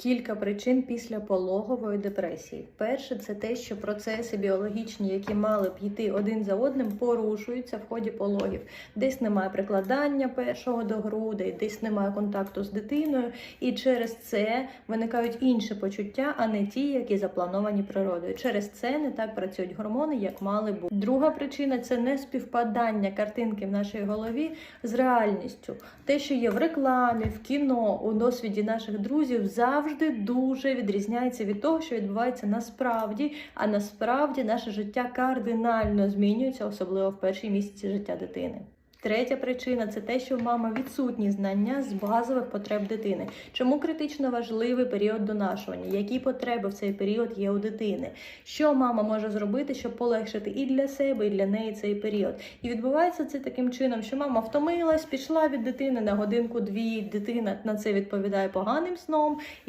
Кілька причин після пологової депресії. Перше, це те, що процеси біологічні, які мали б йти один за одним, порушуються в ході пологів. Десь немає прикладання першого до грудей, десь немає контакту з дитиною, і через це виникають інші почуття, а не ті, які заплановані природою. Через це не так працюють гормони, як мали бути. Друга причина це неспівпадання картинки в нашій голові з реальністю. Те, що є в рекламі, в кіно, у досвіді наших друзів, завжди дуже відрізняється від того, що відбувається насправді. А насправді наше життя кардинально змінюється, особливо в перші місяці життя дитини. Третя причина це те, що в мами відсутні знання з базових потреб дитини. Чому критично важливий період донашування? Які потреби в цей період є у дитини? Що мама може зробити, щоб полегшити і для себе, і для неї цей період? І відбувається це таким чином, що мама втомилась, пішла від дитини на годинку-дві. Дитина на це відповідає поганим сном.